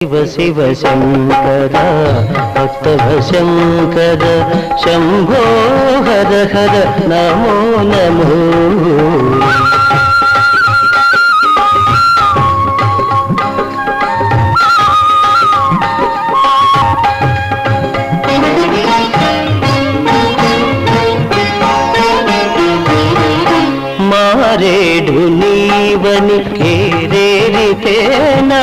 శివ శివ శంకర భక్తవ శంకర శంభో హర హర నమో నమో. మారేడు నీవని ఏరేరితేనా